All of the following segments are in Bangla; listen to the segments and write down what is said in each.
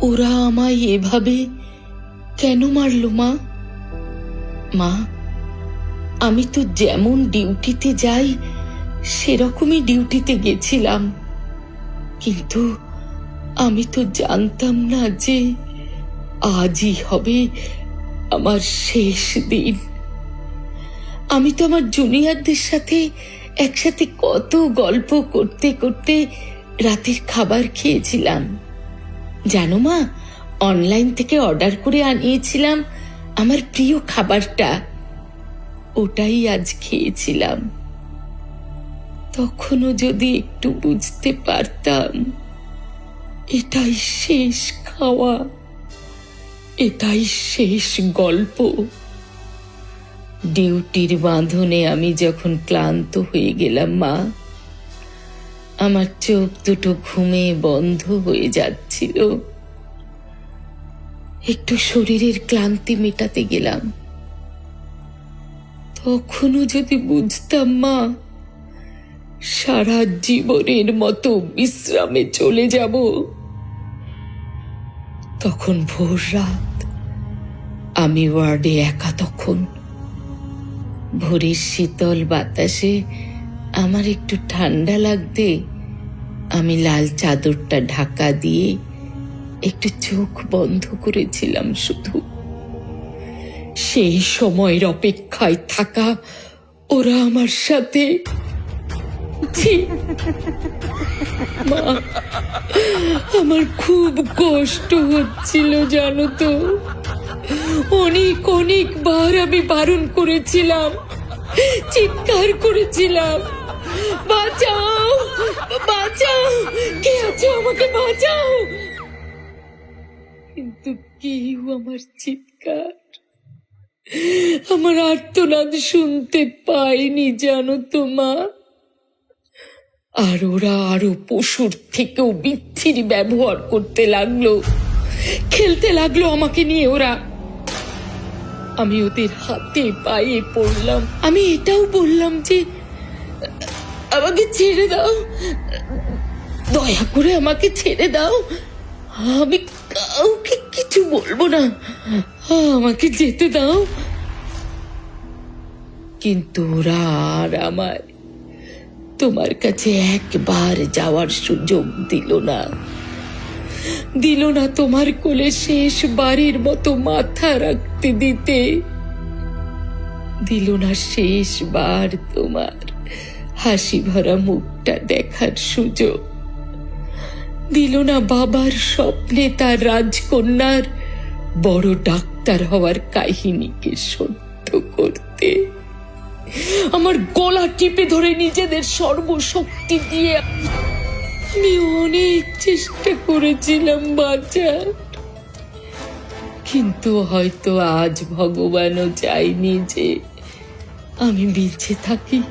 ওরা আমায় এভাবে কেন মারলো, মা? মা, আমি তো যেমন ডিউটিতে যাই, সেরকমই ডিউটিতে গেছিলাম। কিন্তু আমি তো জানতাম না যে আজই হবে আমার শেষ দিন। আমি তো আমার জুনিয়রদের সাথে একসাথে কত গল্প করতে করতে রাতের খাবার খেয়েছিলাম। জানো মা অনলাইন থেকে অর্ডার করে আনিয়েছিলাম আমার প্রিয় খাবারটা। ওটাই আজ খেয়েছিলাম। তখনও যদি একটু বুঝতে পারতাম, এটাই শেষ খাওয়া। এটাই শেষ গল্প। ডিউটির বাঁধনে আমি যখন ক্লান্ত হয়ে গেলাম মা আমার চোখ দুটো ঘুমে বন্ধ হয়ে যাচ্ছিল। একটু শরীরের ক্লান্তি মেটাতে গেলাম। তখনও যদি বুঝতাম, মা, সারা জীবনের মতো বিশ্রামে চলে যাব। তখন ভোর রাত আমি ওয়ার্ডে একা তখন। ভোরের শীতল বাতাসে আমার একটু ঠান্ডা লাগতে আমি লাল চাদরটা ঢাকা দিয়ে একটু চোখ বন্ধ করেছিলাম শুধু। সেই সময়ের অপেক্ষায় থাকা ওরা আমার সাথে। মা, আমার খুব কষ্ট হচ্ছিল জানো তো। অনেক, অনেকবার আমি বারণ করেছিলাম, চিৎকার করেছিলাম। বাঁচাও! বাঁচাও! কে আছো আমাকে বাঁচাও! কিন্তু আমার চিৎকার, আমার আর্তনাদ শুনতে পাইনি জানো আর ওরা আরও পশুর থেকেও বিচ্ছিরি ব্যবহার করতে লাগল, খেলতে লাগল আমাকে নিয়ে ওরা। আমি ওদের হাতে পায়ে পড়লাম। আমি এটাও বললাম যে আমাকে ছেড়ে দাও। দয়া করে আমাকে ছেড়ে দাও। আমি কাউকে কিছু বলব না। আমাকে যেতে দাও। কিন্তু আর আমার তোমার কাছে একবার যাওয়ার সুযোগ দিল না। দিল না তোমার কোলে শেষ বাড়ির মতো মাথা রাখতে দিতে। দিল না শেষবার তোমার হাসি ভরা মুখটা দেখার সুযোগ। দিল না বাবার স্বপ্নে তার রাজকন্যার বড় ডাক্তার হওয়ার কাহিনীকে সত্য করতে। আমার গলা টিপে ধরে নিজেদের সর্বশক্তি দিয়ে আমি অনেক চেষ্টা করেছিলাম বাঁচার। কিন্তু হয়তো আজ ভগবানও চাইনি যে আমি বেঁচে থাকি।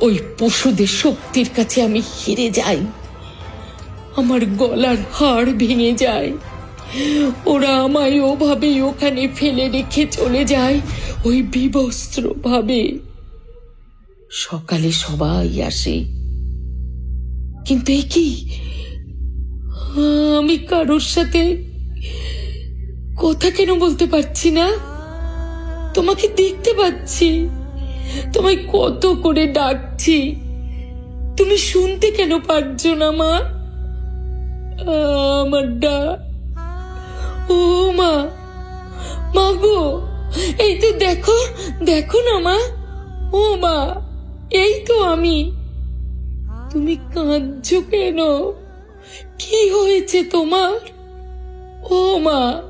ওই পশুদের শক্তির কাছে আমি হেরে যাই। আমার গলার হাড় ভেঙে যায়। ওরা আমায় ওভাবেই ওখানে ফেলে রেখে চলে যায়, ওই বিবস্ত্র ভাবে সকালে সবাই আসে। কিন্তু এ কি? আমি কারোর সাথে কথা কেন বলতে পারছি না? তোমাকে দেখতে পাচ্ছি। তোমায় কত করে ডাকছি। তুমি শুনতে কেন পারছ না, মা? আমার ডাক ও, মা। মা গো, এই তো দেখো দেখো না, মা। ও, মা, এই তো আমি। তুমি কাঁদছো কেন? কি হয়েছে তোমার? ও, মা।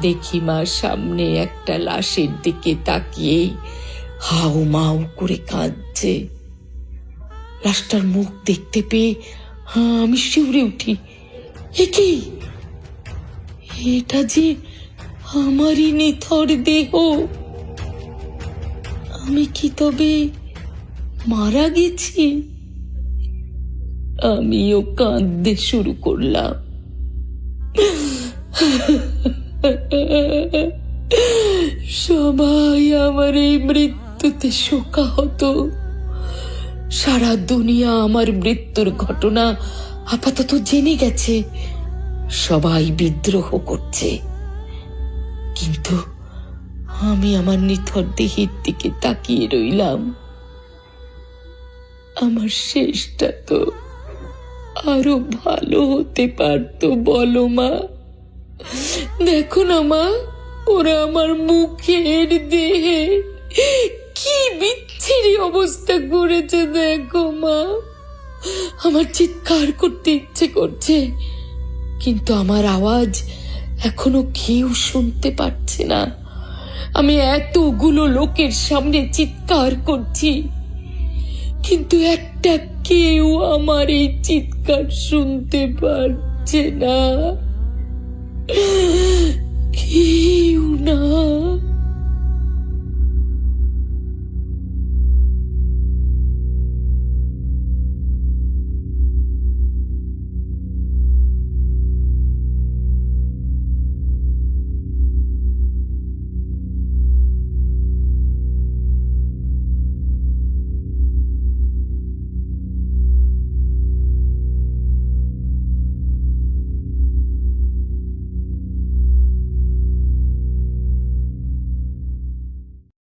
দেখি মা সামনে একটা লাশের দিকে তাকিয়ে হাউ মাউ করে কাঁদছে। লাশটার মুখ দেখতে পেয়ে হ্যাঁ আমি শিউরে উঠি। এ কি? এটা যে আমারই নিথর দেহ। আমি কি তবে মারা গেছি? আমিও কাঁদতে শুরু করলাম। সবাই আমার এই মৃত্যুতে শোকাহত। সারা দুনিয়া আমার মৃত্যুর ঘটনা আপাতত জেনে গেছে। সবাই বিদ্রোহ করছে। কিন্তু আমি আমার নিথর দেহের দিকে তাকিয়ে রইলাম। আমার শেষটা তো আরও ভালো হতে পারতো, বলো মা। দেখো না মা, ওরা আমার মুখের দেহে কি বিচ্ছিরি অবস্থা করেছে, দেখো মা। আমার চিৎকার করতে ইচ্ছে করছে, কিন্তু আমার আওয়াজ এখনও কেউ শুনতে পারছে না। আমি এতগুলো লোকের সামনে চিৎকার করছি, কিন্তু একটা কেউ আমার এই চিৎকার শুনতে পারছে না। কেউ না